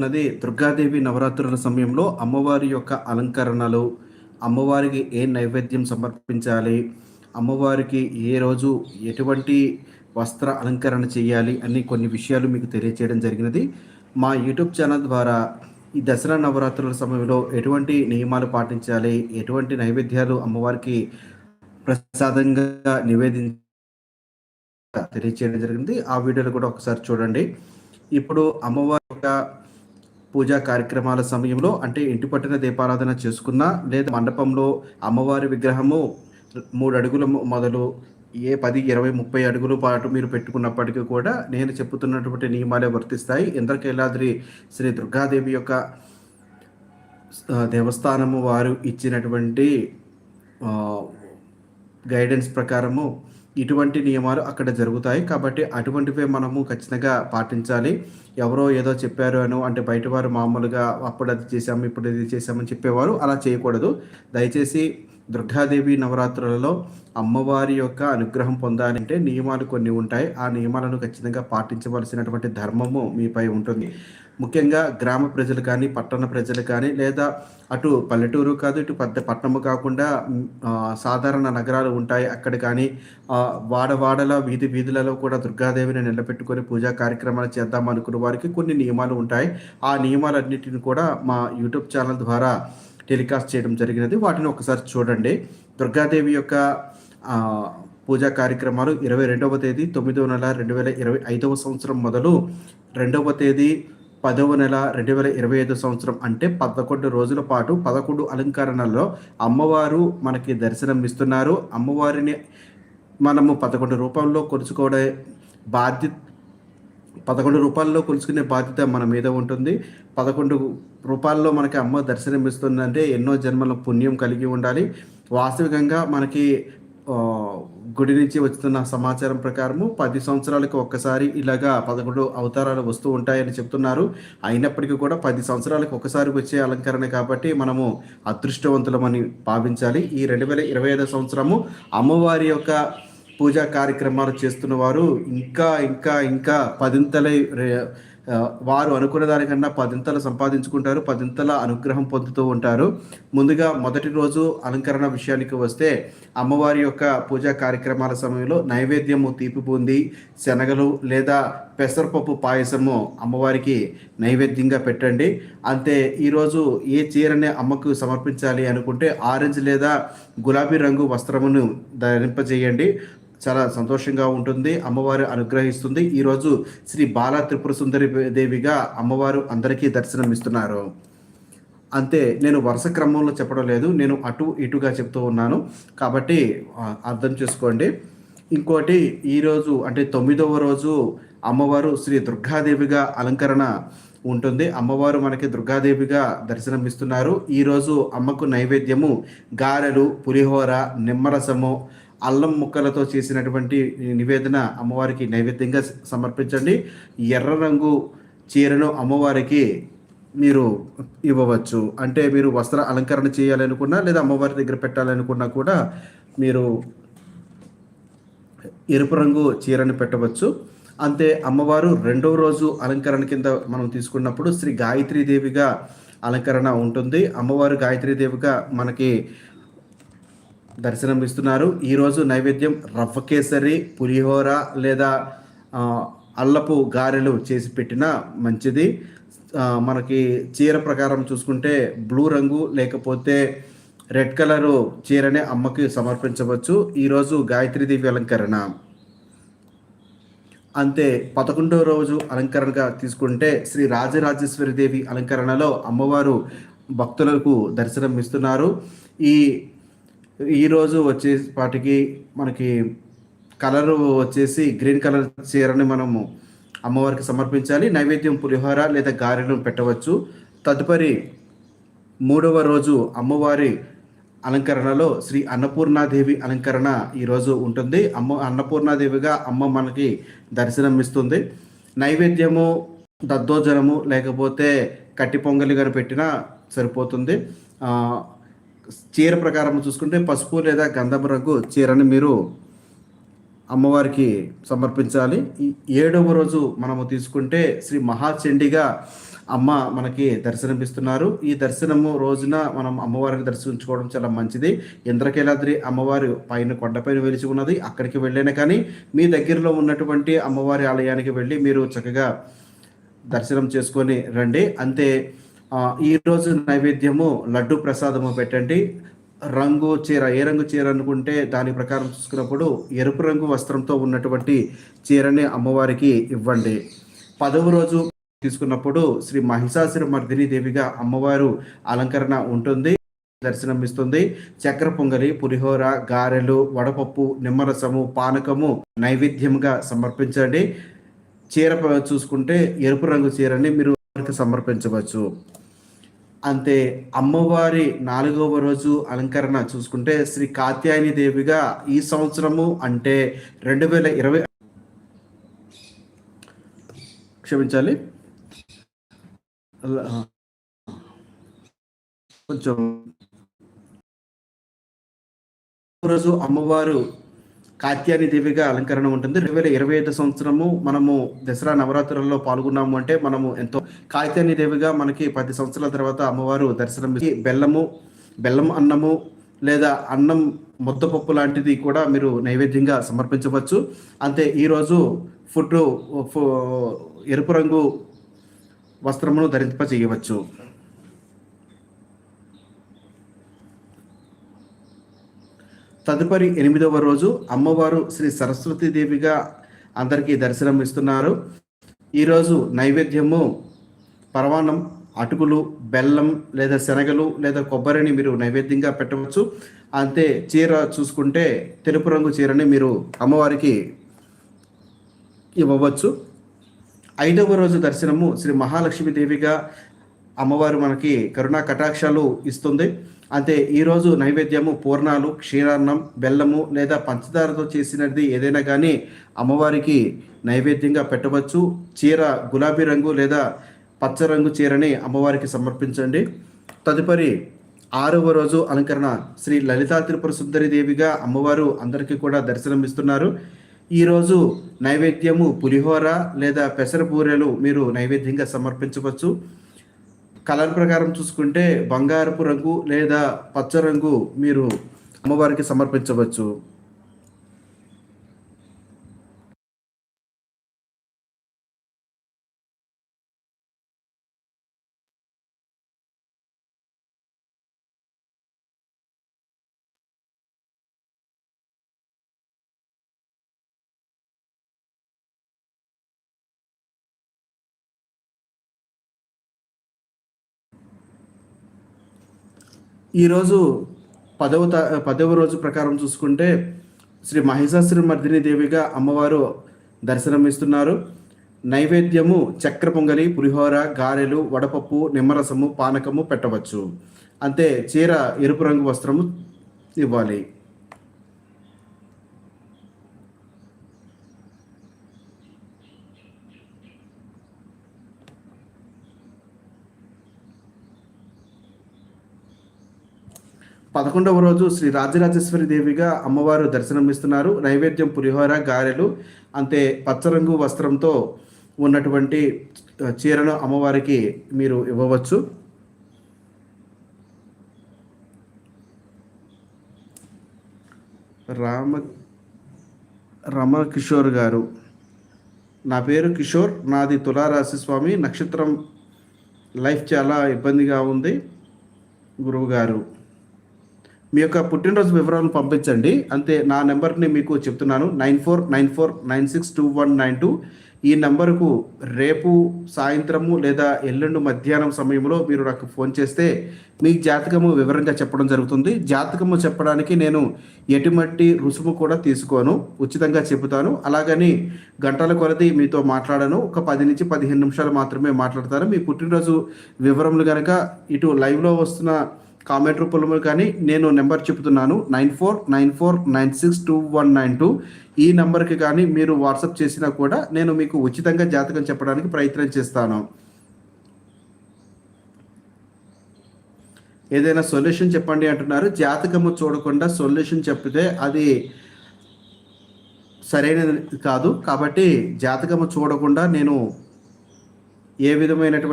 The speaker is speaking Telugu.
ఉన్నది దుర్గాదేవి నవరాత్రుల సమయంలో అమ్మవారి యొక్క అలంకరణలు అమ్మవారికి ఏ నైవేద్యం సమర్పించాలి అమ్మవారికి ఏ రోజు ఎటువంటి వస్త్ర అలంకరణ చేయాలి అని కొన్ని విషయాలు మీకు తెలియచేయడం జరిగినది. మా యూట్యూబ్ ఛానల్ ద్వారా ఈ దసరా నవరాత్రుల సమయంలో ఎటువంటి నియమాలు పాటించాలి ఎటువంటి నైవేద్యాలు అమ్మవారికి ప్రసాదంగా నివేదించ తెలియచేయడం జరిగింది. ఆ వీడియోలు కూడా ఒకసారి చూడండి. ఇప్పుడు అమ్మవారి యొక్క పూజా కార్యక్రమాల సమయంలో అంటే ఇంటి పట్టిన దీపారాధన చేసుకున్నా లేదా మండపంలో అమ్మవారి విగ్రహము మూడు అడుగుల మొదలు ఏ పది ఇరవై ముప్పై అడుగుల పాటు మీరు పెట్టుకున్నప్పటికీ కూడా నేను చెప్పుతున్నటువంటి నియమాలే వర్తిస్తాయి. ఇంద్రకైలాద్రి శ్రీ దుర్గాదేవి యొక్క దేవస్థానము వారు ఇచ్చినటువంటి గైడెన్స్ ప్రకారము ఇటువంటి నియమాలు అక్కడ జరుగుతాయి. కాబట్టి అటువంటివే మనము ఖచ్చితంగా పాటించాలి. ఎవరో ఏదో చెప్పారు అను అంటే బయట వారు మామూలుగా అప్పుడు అది చేశాము ఇప్పుడు ఇది చేశామని చెప్పేవారు అలా చేయకూడదు. దయచేసి దుర్గాదేవి నవరాత్రులలో అమ్మవారి యొక్క అనుగ్రహం పొందాలంటే నియమాలు కొన్ని ఉంటాయి. ఆ నియమాలను ఖచ్చితంగా పాటించవలసినటువంటి ధర్మము మీపై ఉంటుంది. ముఖ్యంగా గ్రామ ప్రజలు కానీ పట్టణ ప్రజలు కానీ లేదా అటు పల్లెటూరు కాదు ఇటు పెద్ద పట్టణము కాకుండా సాధారణ నగరాలు ఉంటాయి. అక్కడ కానీ వాడవాడల వీధి వీధులలో కూడా దుర్గాదేవిని నిలబెట్టుకొని పూజా కార్యక్రమాలు చేద్దాం అనుకున్న వారికి కొన్ని నియమాలు ఉంటాయి. ఆ నియమాలన్నింటిని కూడా మా యూట్యూబ్ ఛానల్ ద్వారా టెలికాస్ట్ చేయడం జరిగినది. వాటిని ఒకసారి చూడండి. దుర్గాదేవి యొక్క పూజా కార్యక్రమాలు ఇరవై రెండవ తేదీ తొమ్మిదవ నెల రెండు వేల ఇరవై ఐదవ సంవత్సరం మొదలు రెండవ తేదీ పదవ నెల రెండు వేల ఇరవై ఐదు సంవత్సరం అంటే పదకొండు రోజుల పాటు పదకొండు అలంకరణలో అమ్మవారు మనకి దర్శనం ఇస్తున్నారు అమ్మవారిని మనము పదకొండు రూపంలో కొలుచుకోవడే బాధ్యత పదకొండు రూపాయల్లో కొలుచుకునే బాధ్యత మన మీద ఉంటుంది. పదకొండు రూపాయల్లో మనకి అమ్మ దర్శనం ఇస్తుందంటే ఎన్నో జన్మల పుణ్యం కలిగి ఉండాలి. వాస్తవికంగా మనకి గుడి నుంచి వస్తున్న సమాచారం ప్రకారము పది సంవత్సరాలకు ఒక్కసారి ఇలాగా పదకొండు అవతారాలు వస్తూ ఉంటాయని చెప్తున్నారు. అయినప్పటికీ కూడా పది సంవత్సరాలకు ఒకసారి వచ్చే అలంకరణ కాబట్టి మనము అదృష్టవంతులమని భావించాలి. ఈ రెండు వేల ఇరవై ఐదో సంవత్సరము అమ్మవారి యొక్క పూజా కార్యక్రమాలు చేస్తున్న వారు ఇంకా ఇంకా ఇంకా పదింతలై వారు అనుకున్న దానికన్నా పదింతలు సంపాదించుకుంటారు పదింతల అనుగ్రహం పొందుతూ ఉంటారు. ముందుగా మొదటి రోజు అలంకరణ విషయానికి వస్తే అమ్మవారి యొక్క పూజా కార్యక్రమాల సమయంలో నైవేద్యము తీపి బూంది శనగలు లేదా పెసరపప్పు పాయసము అమ్మవారికి నైవేద్యంగా పెట్టండి. అంతే ఈరోజు ఏ చీరని అమ్మకు సమర్పించాలి అనుకుంటే ఆరెంజ్ లేదా గులాబీ రంగు వస్త్రమును ధరింపజేయండి. చాలా సంతోషంగా ఉంటుంది. అమ్మవారు అనుగ్రహిస్తుంది. ఈరోజు శ్రీ బాల త్రిపుర సుందరి దేవిగా అమ్మవారు అందరికీ దర్శనం ఇస్తున్నారు అంతే నేను వరుస క్రమంలో చెప్పడం లేదు. నేను అటు ఇటుగా చెప్తూ ఉన్నాను. కాబట్టి అర్థం చేసుకోండి. ఇంకోటి ఈరోజు అంటే తొమ్మిదవ రోజు అమ్మవారు శ్రీ దుర్గాదేవిగా అలంకరణ ఉంటుంది. అమ్మవారు మనకి దుర్గాదేవిగా దర్శనం ఇస్తున్నారు ఈరోజు అమ్మకు నైవేద్యము గారెలు పులిహోర నిమ్మరసము అల్లం ముక్కలతో చేసినటువంటి నివేదన అమ్మవారికి నైవేద్యంగా సమర్పించండి. ఎర్ర రంగు చీరను అమ్మవారికి మీరు ఇవ్వవచ్చు. అంటే మీరు వస్త్ర అలంకరణ చేయాలనుకున్నా లేదా అమ్మవారి దగ్గర పెట్టాలనుకున్నా కూడా మీరు ఎరుపు రంగు చీరను పెట్టవచ్చు. అంతే అమ్మవారు రెండవ రోజు అలంకరణ కింద మనం తీసుకున్నప్పుడు శ్రీ గాయత్రీదేవిగా అలంకరణ ఉంటుంది. అమ్మవారు గాయత్రీదేవిగా మనకి దర్శనం ఇస్తున్నారు ఈరోజు నైవేద్యం రవ్వ కేసరి పులిహోర లేదా అల్లపు గారెలు చేసి పెట్టిన మంచిది. మనకి చీర ప్రకారం చూసుకుంటే బ్లూ రంగు లేకపోతే రెడ్ కలరు చీరనే అమ్మకి సమర్పించవచ్చు. ఈరోజు గాయత్రీదేవి అలంకరణ. అంతే పదకొండవ రోజు అలంకరణగా తీసుకుంటే శ్రీ రాజరాజేశ్వరి దేవి అలంకరణలో అమ్మవారు భక్తులకు దర్శనం ఇస్తున్నారు ఈ ఈరోజు వచ్చేపాటికి మనకి కలరు వచ్చేసి గ్రీన్ కలర్ చీరని మనము అమ్మవారికి సమర్పించాలి. నైవేద్యం పులిహోర లేదా గారెలు పెట్టవచ్చు. తదుపరి మూడవ రోజు అమ్మవారి అలంకరణలో శ్రీ అన్నపూర్ణాదేవి అలంకరణ ఈరోజు ఉంటుంది. అమ్మ అన్నపూర్ణాదేవిగా అమ్మ మనకి దర్శనం ఇస్తుంది నైవేద్యము దద్దోజనము లేకపోతే కట్టి పొంగలి గారు పెట్టినా సరిపోతుంది. చీర ప్రకారం చూసుకుంటే పసుపు లేదా గంధం రంగు చీరని మీరు అమ్మవారికి సమర్పించాలి. ఏడవ రోజు మనము తీసుకుంటే శ్రీ మహాచండిగా అమ్మ మనకి దర్శనమిస్తున్నారు. ఈ దర్శనము రోజున మనం అమ్మవారిని దర్శించుకోవడం చాలా మంచిది. ఇంద్రకీలాద్రి అమ్మవారి పైన కొండపైన వెలిచి ఉన్నది. అక్కడికి వెళ్ళినా కానీ మీ దగ్గరలో ఉన్నటువంటి అమ్మవారి ఆలయానికి వెళ్ళి మీరు చక్కగా దర్శనం చేసుకొని రండి. అంతే ఈరోజు నైవేద్యము లడ్డు ప్రసాదము పెట్టండి. రంగు చీర ఏ రంగు చీర అనుకుంటే దాని ప్రకారం చూసుకున్నప్పుడు ఎరుపు రంగు వస్త్రంతో ఉన్నటువంటి చీరని అమ్మవారికి ఇవ్వండి. పదవ రోజు తీసుకున్నప్పుడు శ్రీ మహిషాసుర మర్దిని దేవిగా అమ్మవారు అలంకరణ ఉంటుంది దర్శనం ఇస్తుంది చక్ర పొంగలి పులిహోర గారెలు వడపప్పు నిమ్మరసము పానకము నైవేద్యంగా సమర్పించండి. చీర చూసుకుంటే ఎరుపు రంగు చీరని మీరు సమర్పించవచ్చు. అంతే అమ్మవారి నాలుగవ రోజు అలంకరణ చూసుకుంటే శ్రీ కాత్యాయని దేవిగా ఈ సంవత్సరము అంటే రెండు వేల ఇరవై క్షమించాలి. కొంచెం రోజు అమ్మవారు కాత్యాని దేవిగా అలంకరణ ఉంటుంది. రెండు వేల ఇరవై ఐదు సంవత్సరము మనము దసరా నవరాత్రులలో పాల్గొన్నాము అంటే మనము ఎంతో కాత్యాని దేవిగా మనకి పది సంవత్సరాల తర్వాత అమ్మవారు దర్శనం బెల్లము బెల్లం అన్నము లేదా అన్నం ముద్దపప్పు లాంటిది కూడా మీరు నైవేద్యంగా సమర్పించవచ్చు. అంతే ఈరోజు ఫుడ్ ఎరుపు రంగు వస్త్రమును ధరింప చేయవచ్చు. తదుపరి ఎనిమిదవ రోజు అమ్మవారు శ్రీ సరస్వతీదేవిగా అందరికీ దర్శనం ఇస్తున్నారు. ఈరోజు నైవేద్యము పరవాన్నం అటుకులు బెల్లం లేదా శనగలు లేదా కొబ్బరిని మీరు నైవేద్యంగా పెట్టవచ్చు. అంతే చీర చూసుకుంటే తెలుపు రంగు చీరని మీరు అమ్మవారికి ఇవ్వవచ్చు. ఐదవ రోజు దర్శనము శ్రీ మహాలక్ష్మి దేవిగా అమ్మవారు మనకి కరుణా కటాక్షాలు ఇస్తుంది. అంతే ఈరోజు నైవేద్యము పూర్ణాలు క్షీరాన్నం బెల్లము లేదా పంచదారతో చేసినది ఏదైనా కానీ అమ్మవారికి నైవేద్యంగా పెట్టవచ్చు. చీర గులాబీ రంగు లేదా పచ్చ రంగు చీరని అమ్మవారికి సమర్పించండి. తదుపరి ఆరవ రోజు అలంకరణ శ్రీ లలితా త్రిపుర సుందరి దేవిగా అమ్మవారు అందరికీ కూడా దర్శనం ఇస్తున్నారు ఈరోజు నైవేద్యము పులిహోర లేదా పెసర పూరెలు మీరు నైవేద్యంగా సమర్పించవచ్చు. కలర్ ప్రకారం చూసుకుంటే బంగారపు రంగు లేదా పచ్చ రంగు మీరు అమ్మవారికి సమర్పించవచ్చు. ఈరోజు పదవ త పదవ రోజు ప్రకారం చూసుకుంటే శ్రీ మహిషాసురి మర్దిని దేవిగా అమ్మవారు దర్శనమిస్తున్నారు. నైవేద్యము చక్ర పొంగలి పులిహోర గారెలు వడపప్పు నిమ్మరసము పానకము పెట్టవచ్చు. అంతే చీర ఎరుపు రంగు వస్త్రము ఇవ్వాలి. పదకొండవ రోజు శ్రీ రాజరాజేశ్వరి దేవిగా అమ్మవారు దర్శనమిస్తున్నారు. నైవేద్యం పులిహోర గారెలు అంతే పచ్చరంగు వస్త్రంతో ఉన్నటువంటి చీరను అమ్మవారికి మీరు ఇవ్వవచ్చు. రామ రమకిషోర్ గారు. నా పేరు కిషోర్ నాది తులారాశి స్వామి. నక్షత్రం లైఫ్ చాలా ఇబ్బందిగా ఉంది. గురువు గారు. మీ యొక్క పుట్టినరోజు వివరాలను పంపించండి. అంతే నా నెంబర్ని మీకు చెప్తున్నాను. Nine four nine four nine six two one nine two. ఈ నెంబర్కు రేపు సాయంత్రము లేదా ఎల్లుండి మధ్యాహ్నం సమయంలో మీరు నాకు ఫోన్ చేస్తే మీ జాతకము వివరంగా చెప్పడం జరుగుతుంది. జాతకము చెప్పడానికి నేను ఎటువంటి రుసుము కూడా తీసుకోను. ఉచితంగా చెబుతాను. అలాగని గంటల కొలది మీతో మాట్లాడను. ఒక పది నుంచి పదిహేను నిమిషాలు మాత్రమే మాట్లాడతాను. మీ పుట్టినరోజు వివరములు కనుక ఇటు లైవ్లో వస్తున్న కామెంట్ రూపంలో కానీ నేను నెంబర్ చెప్తున్నాను nine four nine four nine six two one nine two. ఈ నెంబర్కి కానీ మీరు వాట్సాప్ చేసినా కూడా నేను మీకు ఉచితంగా జాతకం చెప్పడానికి ప్రయత్నం చేస్తాను. ఏదైనా సొల్యూషన్ చెప్పండి అంటున్నారు. జాతకము చూడకుండా సొల్యూషన్ చెప్తే అది సరైనది కాదు. కాబట్టి జాతకము చూడకుండా నేను ఏ విధమైనటువంటి